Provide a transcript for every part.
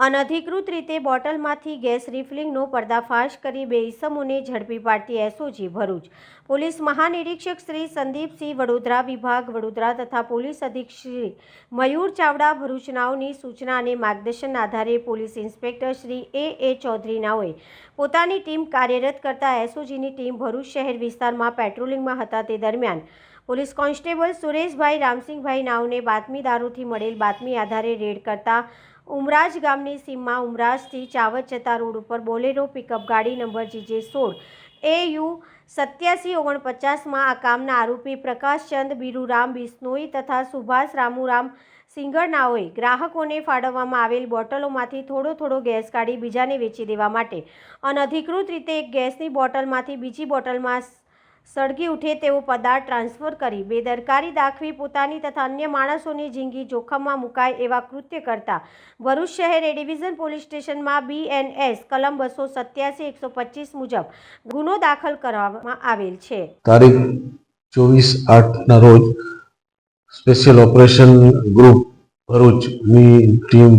અનધિકૃત રીતે બોટલમાંથી ગેસ રિફિલિંગનો પર્દાફાશ કરી બે ઇસમોને ઝડપી પાડતી એસઓજી ભરૂચ. પોલીસ મહાનિરીક્ષક શ્રી સંદીપસિંહ વડોદરા વિભાગ, વડોદરા તથા પોલીસ શ્રી મયુર ચાવડા ભરૂચનાઓની સૂચના અને માર્ગદર્શન આધારે police inspector Shri A. A. ચૌધરીનાઓએ પોતાની ટીમ કાર્યરત કરતા એસઓજીની ટીમ ભરૂચ શહેર વિસ્તારમાં પેટ્રોલિંગમાં હતા તે દરમિયાન પોલીસ કોન્સ્ટેબલ સુરેશભાઈ રામસિંહભાઈ નાવને બાતમીદારોથી મળેલ બાતમી આધારે રેડ કરતા ઉમરાજ ગામની સીમમાં ઉમરાજથી ચાવત જતા રોડ ઉપર બોલેરો પિકઅપ ગાડી નંબર જીજે સોળ એ યુ સત્યાસી ઓગણપચાસમાં આ કામના આરોપી પ્રકાશચંદ બિરુરામ બિસ્નોઈ તથા સુભાષ રામુરામ સિંગરનાઓએ ગ્રાહકોને ફાળવવામાં આવેલ બોટલોમાંથી થોડો થોડો ગેસ કાઢી બીજાને વેચી દેવા માટે અનધિકૃત રીતે એક ગેસની બોટલમાંથી બીજી બોટલમાં સળગી ઉઠે તેવો પદાર્થ ટ્રાન્સફર કરી બેદરકારી દાખવી પોતાની તથા અન્ય માણસોની જિંદગી જોખમમાં મુકાય એવા કૃત્ય કરતા ભરૂચ શહેર એ ડિવિઝન પોલીસ સ્ટેશનમાં બીએનએસ કલમ બસો સત્યાસી, એકસો પચીસ મુજબ ગુનો દાખલ કરવામાં આવેલ છે. તારીખ ચોવીસ આઠના રોજ સ્પેશિયલ ઓપરેશન ગ્રુપ ભરૂચની ટીમ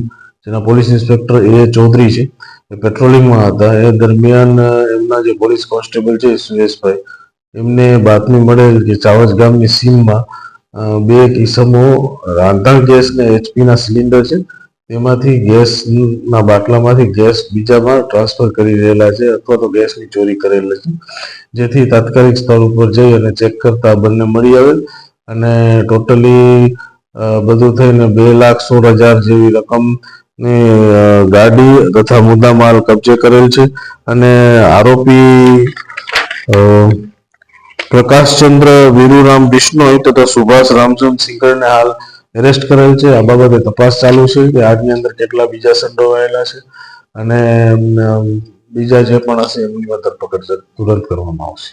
જેના પોલીસ ઇન્સ્પેક્ટર એ ચૌધરી છે એ પેટ્રોલિંગમાં હતા. એ દરમિયાન એમના જે પોલીસ કોન્સ્ટેબલ છે સુરેશભાઈ એમને બાતમી મળેલ કે ચાવજ ગામની સીમમાં બે કિસમો રાંધણ ગેસ ને એચપીના સિલિન્ડર છે. તેમાંથી ગેસના બાટલામાંથી ગેસ બીજામાં ટ્રાન્સફર કરી રહેલા છે અથવા તો ગેસની ચોરી કરેલ છે. જેથી તાત્કાલિક સ્થળ ઉપર જઈ અને ચેક કરતા બંને મળી આવેલ અને ટોટલી બધું થઈને બે લાખ સોળ હજાર જેવી રકમની ગાડી તથા મુદ્દામાલ કબજે કરેલ છે. અને આરોપી પ્રકાશચંદ્ર વીરુરામ બિશ્નોઈ તથા સુભાષ રામચંદ સિંગરને હાલ એરેસ્ટ કરેલ છે. આ બાબતે તપાસ ચાલુ છે કે આજની અંદર કેટલા બીજા સંડોવાયેલા છે અને બીજા જે પણ હશે એમની ધરપકડ તુરંત કરવામાં આવશે.